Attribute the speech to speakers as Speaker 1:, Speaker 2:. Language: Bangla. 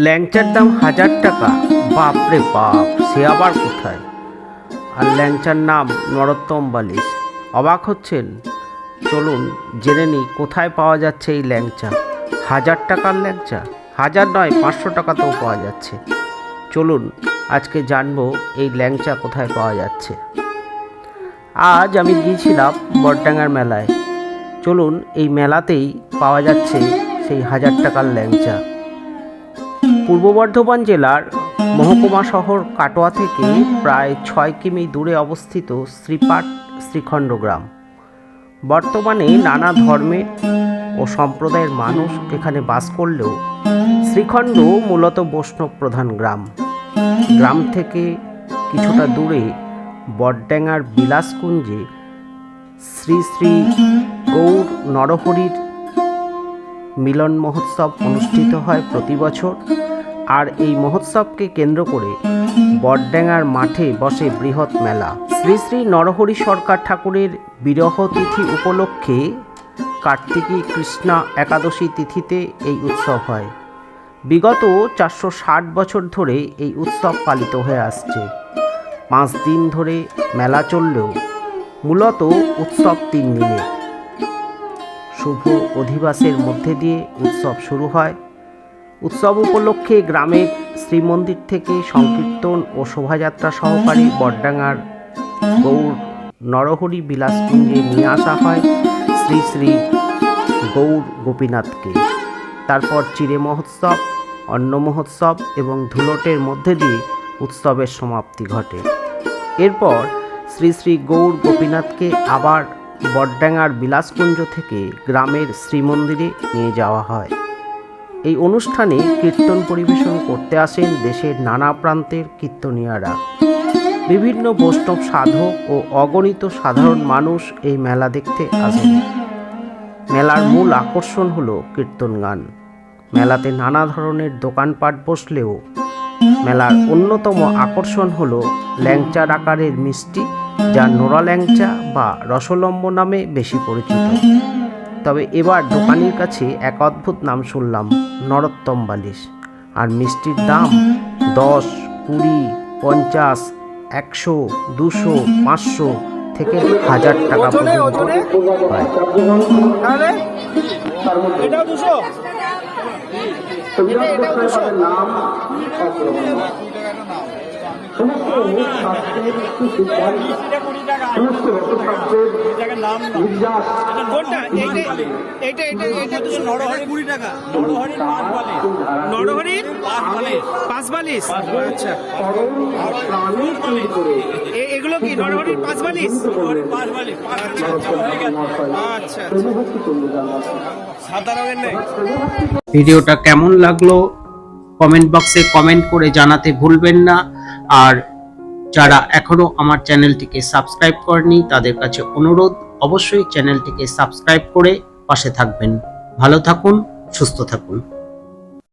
Speaker 1: ল্যাংচার দাম হাজার টাকা। বাপরে বাপ, সে আবার কোথায়? আর ল্যাংচার নাম নরোত্তম বালিশ। অবাক হচ্ছেন? চলুন জেনে নিই কোথায় পাওয়া যাচ্ছে এই ল্যাংচা। হাজার টাকার ল্যাংচা? হাজার নয়, পাঁচশো টাকাতেও পাওয়া যাচ্ছে। চলুন আজকে জানব এই ল্যাংচা কোথায় পাওয়া যাচ্ছে। আজ আমি গিয়েছিলাম বটডাঙ্গার মেলায়। চলুন এই মেলাতেই পাওয়া যাচ্ছে সেই হাজার টাকার ল্যাংচা। পূর্ব বর্ধমান জেলার মহকুমা শহর কাটোয়া থেকে প্রায় ছয় কিমি দূরে অবস্থিত শ্রীপাট শ্রীখণ্ড গ্রাম। বর্তমানে নানা ধর্মের ও সম্প্রদায়ের মানুষ এখানে বাস করলেও শ্রীখণ্ড মূলত বৈষ্ণব প্রধান গ্রাম। গ্রাম থেকে কিছুটা দূরে বটড্যাঙ্গার বিলাসকুঞ্জে শ্রী শ্রী গৌর নরহরির মিলন মহোৎসব অনুষ্ঠিত হয় প্রতি বছর। আর এই মহোৎসবকে কেন্দ্র করে বটড্যাঙ্গার মাঠে বসে বৃহৎ মেলা। শ্রী শ্রী নরহরি সরকার ঠাকুরের বিরহ তিথি উপলক্ষে কার্তিকী কৃষ্ণা একাদশী তিথিতে এই উৎসব হয়। বিগত চারশো ষাট বছর ধরে এই উৎসব পালিত হয়ে আসছে। পাঁচ দিন ধরে মেলা চললেও মূলত উৎসব তিন দিনে। শুভ অধিবাসের মধ্যে দিয়ে উৎসব শুরু হয়। উৎসব উপলক্ষে গ্রামের শ্রীমন্দির থেকে সংকীর্তন ও শোভাযাত্রা সহকারে বডডাঙ্গার গৌর নরহরি বিলাসকুঞ্জে নিয়ে আসা হয় শ্রী শ্রী গৌর গোপীনাথকে। তারপর চিরে মহোৎসব, অন্ন মহোৎসব এবং ধুলটের মধ্যে দিয়ে উৎসবের সমাপ্তি ঘটে। এরপর শ্রী শ্রী গৌর গোপীনাথকে আবার বডডাঙ্গার বিলাসকুঞ্জ থেকে গ্রামের শ্রীমন্দিরে নিয়ে যাওয়া হয়। এই অনুষ্ঠানে কীর্তন পরিবেশন করতে আসেন দেশের নানা প্রান্তের কীর্তনীয়ারা। বিভিন্ন বৈষ্ণব সাধক ও অগণিত সাধারণ মানুষ এই মেলা দেখতে আসেন। মেলার মূল আকর্ষণ হলো কীর্তন গান। মেলাতে নানা ধরনের দোকানপাট বসলেও মেলার অন্যতম আকর্ষণ হলো ল্যাংচার আকারের মিষ্টি, যা নোরা ল্যাংচা বা রসলম্ব নামে বেশি পরিচিত। তবে এবার দোকানির কাছে এক অদ্ভুত নাম শুনলাম নরোত্তম বালিশ। আর মিষ্টির দাম দশ কুড়ি পঞ্চাশ একশো দুশো পাঁচশো থেকে হাজার টাকা পর্যন্ত হয়
Speaker 2: নাম সমস্ত শাস্ত্রের সমস্ত নির্যাস।
Speaker 3: নরহরির আচ্ছা
Speaker 2: প্রাণী তৈরি করে
Speaker 3: এগুলো কি নরহরির পাঁচ বালিশ? আচ্ছা সাদা রঙের নেই।
Speaker 1: ভিডিওটা কেমন লাগল কমেন্ট বক্সে কমেন্ট করে জানাতে ভুলবেন না। আর যারা এখনও আমার চ্যানেলটিকে সাবস্ক্রাইব করেনি, তাদের কাছে অনুরোধ, অবশ্যই চ্যানেলটিকে সাবস্ক্রাইব করে পাশে থাকবেন। ভালো থাকুন, সুস্থ থাকুন।